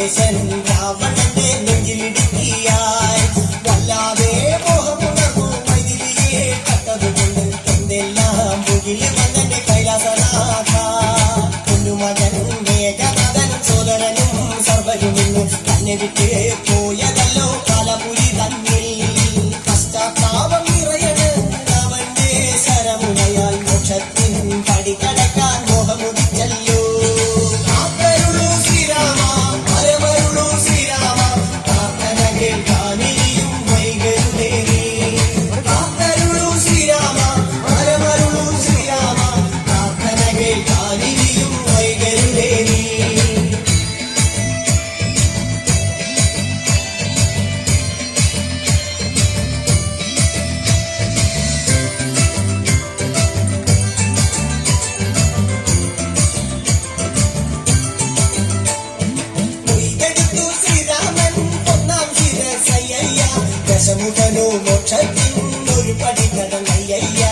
ലങ്കേശൻ രാവണന്റെ നെഞ്ചിലിടുക്കിയായി വല്ലാതെ മോഹമുണർന്നു മൈതിരിയെ കട്ടതുകൊണ്ട് എന്തെല്ലാം മുകിൽ വന്നെ കൈലാസനാഥ കുഞ്ഞുമകനും മേഘനാഥനും സോദരനും സർവരുമിന്നു തന്നെ വിട്ട് ദശമുഖനോ മോക്ഷത്തിൻ ഒരു പടി കടന്നയ്യ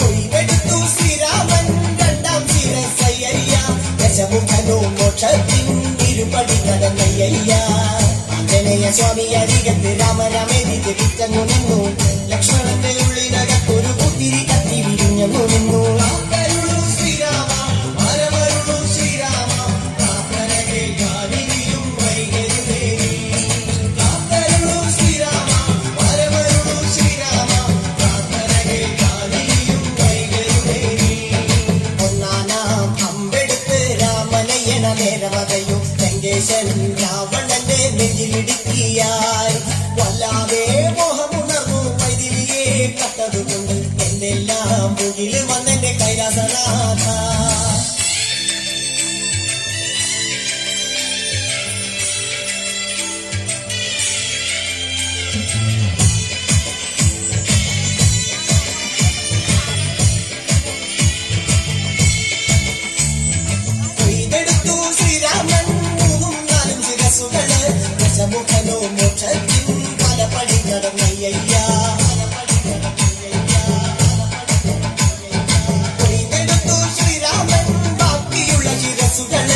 കൊയ്തെടുത്തു ശ്രീരാമൻ രണ്ടാം ശിരസയ്യ ദശമുഖനോ മോക്ഷത്തിൻ ഇരുപടി കടന്നയ്യ ആഞ്ജനേയ സ്വാമി അരികത്ത് രാമരമേതി ജപിച്ചങ്ങു നിന്നു ലങ്കേശൻ രാവണന്റെ നെഞ്ചിലിടുക്കിയായി. വല്ലാതെ മോഹമുണർന്നു മൈതിരിയെ കട്ടതുകൊണ്ട് എന്നെല്ലാം മുകിൽ വന്നെന്റെ കൈലാസനാഥ. മുഖലോ മുഖത്തിൽ പലപടി നടന്നയ്യ കൊയ്തെടുത്തു ശ്രീരാമൻ ബാക്കിയുള്ള ശിരസുകൾ